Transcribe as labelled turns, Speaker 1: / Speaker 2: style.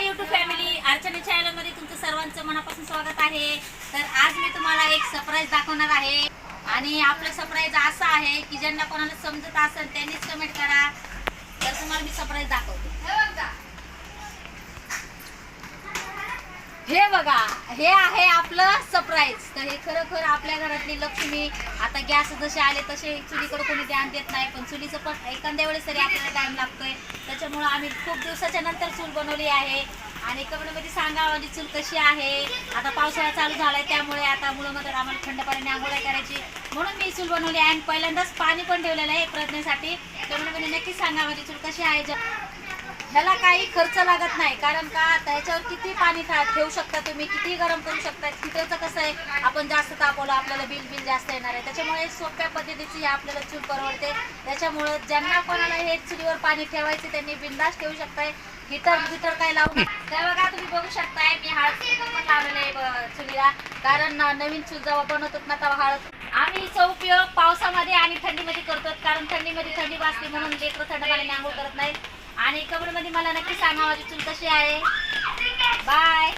Speaker 1: हाय YouTube family Archana चॅनलमध्ये तुमचं सर्वांचं मनापासून स्वागत आहे. तर आज मी तुम्हाला एक सरप्राईज दाखवणार आहे. आणि आपलं सरप्राईज असा आहे की ज्यांना कोणाला समजत असेल त्यांनीच कमेंट करा. तर तुम्हाला मी सरप्राईज दाखवते. हे बघा. हे आहे आपलं आता तर हे खरोखर आपल्या घरातली लक्ष्मी आता गॅस जसे आले तसे चुलीकडे कोणी ध्यान देत नाही पण चुलीचं पण एखाद्या वेळेस तरी आपल्याला टाइम लागतोय. त्याच्यामुळं आम्ही खूप दिवसाच्या नंतर चूल बनवली आहे. आणि कमेंटमध्ये सांगा माझी चूल कशी आहे? आता पावसाळा चालू झालाय त्यामुळे आता मुलं मुलांमध्ये आम्हाला थंड पाण्याने आंघोळ करायची. म्हणून मी चूल बनवली आहे. आणि पहिल्यांदाच पाणी पण ठेवलेलं आहे प्रज्ञेसाठी. कमेंटमध्ये नक्की सांगा माझी चूल कशी आहे? ज- ह्याला काही खर्च लागत नाही कारण का त्याच्यावर किती पाणी ठेवू शकता तुम्ही किती गरम करू शकता हिटरचं कसं आहे आपण जास्त तापवलं आपल्याला बिल बिल जास्त येणार आहे. त्याच्यामुळे सोप्या पद्धतीची आपल्याला चूल परवडते. त्याच्यामुळं ज्यांना कोणाला हे चुलीवर पाणी ठेवायचे त्यांनी बिंदास ठेवू शकताय. हिटर बिटर काय लावू तर बघा तुम्ही बघू शकताय मी हळद पण लावलेलं आहे चुलीला. कारण नवीन चूल जेव्हा बनवतो ना तेव्हा हळद. आम्ही हिचा उपयोग पावसामध्ये आणि थंडीमध्ये करतो कारण थंडीमध्ये थंडी वाजते म्हणून लेकरं थंड पाणी आंघोळ करत नाहीत. आणि कमेंटमध्ये मला नक्की सांगा माझी चूल कशी आहे. बाय